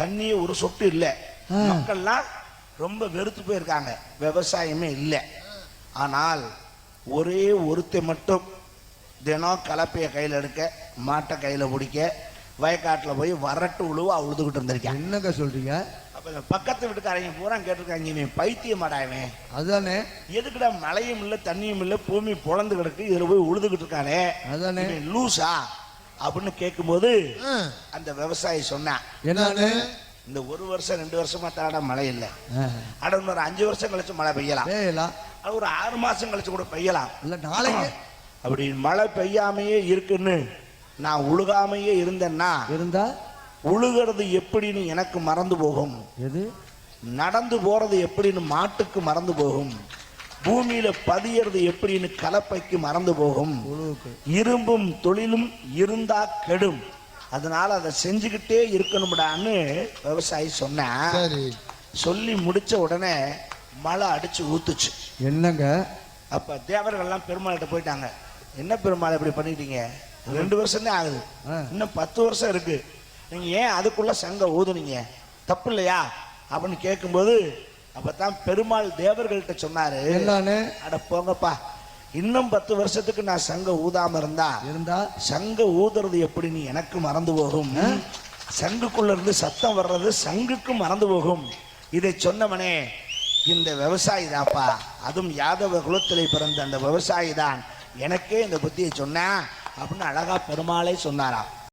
தண்ணியே ஒரு சொட்டு இல்லை. மக்கள்லாம் ரொம்ப வெறுத்து போயிருக்காங்க. விவசாயமே இல்லை. ஆனால் ஒரே ஒருத்தை மட்டும் தினம் கலப்பையை கையில் எடுக்க மாட்டை கையில் பிடிக்க வயக்காட்டில் போய் வரட்டு உழுவா உழுதுகிட்டு இருந்திருக்கான் என்னங்க சொல்றீங்க? அப்போ பக்கத்து வீட்டுக்காரங்க பூரா கேட்டிருக்காங்க இவன். பைத்தியமாடாவன் அதானே? எதுக்குடா மழையும் இல்லை தண்ணியும் இல்லை பூமி பொழந்து கிடக்கு இதில் போய் உழுதுகிட்டு இருக்கானே? அதானே? லூசா? அப்படின்னு கேட்கும்போது அந்த விவசாயி சொன்னான் என்னன்னு இந்த ஒரு வருஷம் ரெண்டு வருஷமா தானடா மழை இல்லை. ஆ, அட இன்னொரு அஞ்சு வருஷம் கழிச்சு மழை பெய்யலாம். ஒரு ஆறு மாசம் கழிச்சு கூட பெய்யலாம். இல்ல நாளைக்கு. அப்படி மழை பெய்யாமையே இருக்குன்னு நான் உழுகாமையே இருந்தேன்னா இருந்தா? உழுகிறது எப்படின்னு எனக்கு மறந்து போகும். எது? நடந்து போறது எப்படின்னு மாட்டுக்கு மறந்து போகும். பூமியில பதியறது எப்படின்னு கலப்பைக்கு மறந்து போகும். இரும்பும் தொழிலும் இருந்தா கெடும். அதனால அதை செஞ்சுக்கிட்டே இருக்கணும்டான்னு விவசாயி சொன்னேன் சரி. சொல்லி முடிச்ச உடனே மழை அடிச்சு ஊத்துச்சு. என்னங்க? அப்ப தேவர்கள்லாம் பெருமாள்கிட்ட போயிட்டாங்க. என்ன பெருமாள் இப்படி பண்ணிட்டீங்க ரெண்டு வருஷம் தான் ஆகுது. இன்னும் பத்து வருஷம் இருக்கு. நீங்க ஏன் அதுக்குள்ள சங்க ஊதுனீங்க? தப்பு இல்லையா? அப்படின்னு கேட்கும்போது அப்பதான் பெருமாள் தேவர்கள்ட்ட சொன்னாரு என்னன்னு? அட போங்கப்பா இன்னும் பத்து வருஷத்துக்கு நான் சங்க ஊதாம இருந்தா இருந்தா? சங்க ஊதுறது எப்படின்னு எனக்கு மறந்து போகும்? சங்குக்குள்ள இருந்து சத்தம் வர்றது சங்குக்கு மறந்து போகும். இதை சொன்னவனே இந்த விவசாயி தான்ப்பா அதுவும் யாதவ குலத்திலே பிறந்த அந்த விவசாயி தான் எனக்கே இந்த புத்தியை சொன்னேன் அப்படின்னு அழகா பெருமாளே சொன்னாராம்.